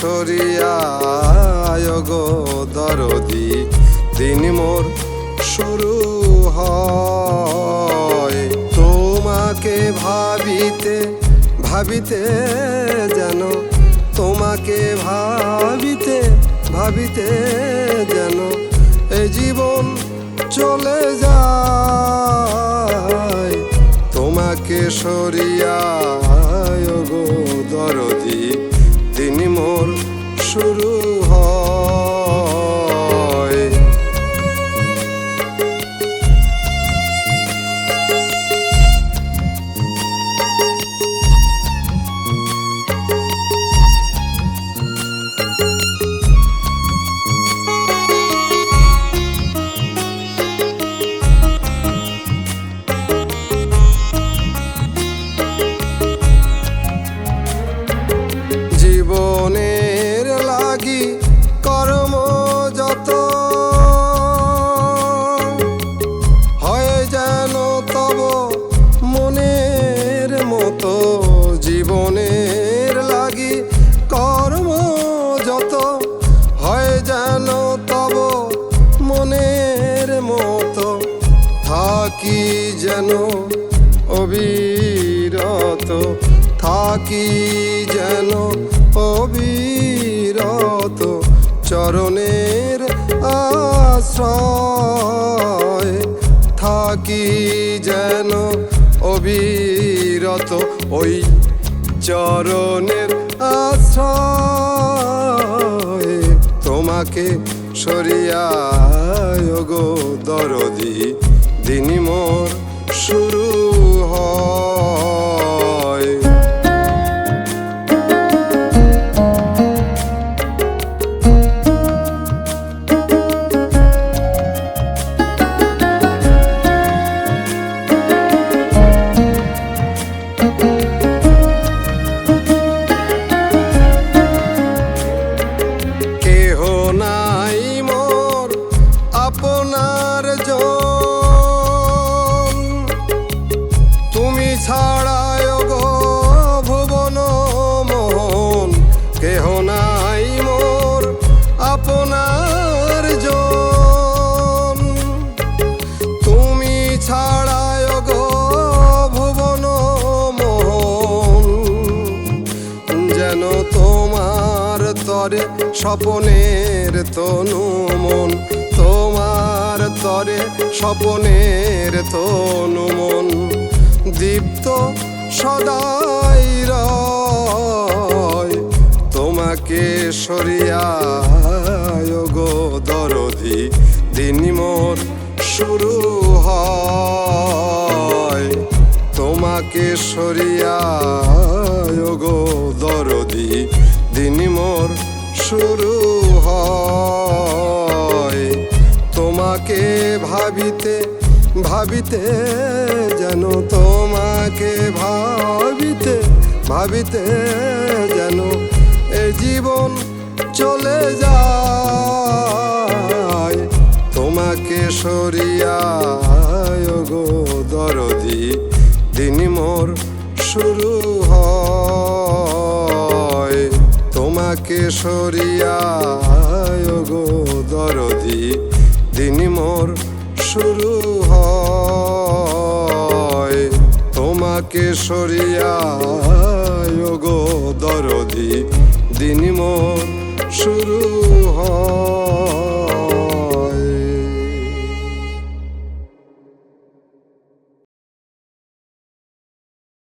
সরিয়ায় গো দরদি, দিন মোর শুরু হয়। তোমাকে ভাবিতে ভাবিতে যেন, তোমাকে ভাবিতে ভাবিতে যেন এ জীবন চলে যায়। তোমাকে সরিয়ায় শুরু জীবনের থাকি যেন অবিরত, থাকি যেন অবিরত চরণের আশ্রয়, থাকি যেন অবিরত ওই চরণের আশ্রয়। তোমাকে সরিয়ায় গো দরদি দিন মোর শুরু হয়। স্বপনের তনু মন, তোমার তরে স্বপনের তনু মন। দীপ্ত সদাই রয়, তোমাকে সরিয়ায় গো দরদি দিন মোর শুরু হয়। তোমাকে সরিয়ায় শুরু হয়। তোমাকে ভাবিতে ভাবিতে, যেন তোমাকে ভাবিতে ভাবিতে যেন এ জীবন চলে যায়। তোমাকে সরিয়ায় গো দরদি দিন মোর শুরু তোমাকে সরিয়া গো দরদি দিন মোর শুরু হয়। তোমাকে সরিয়ায় গো দরদি দিন মোর শুরু হয়।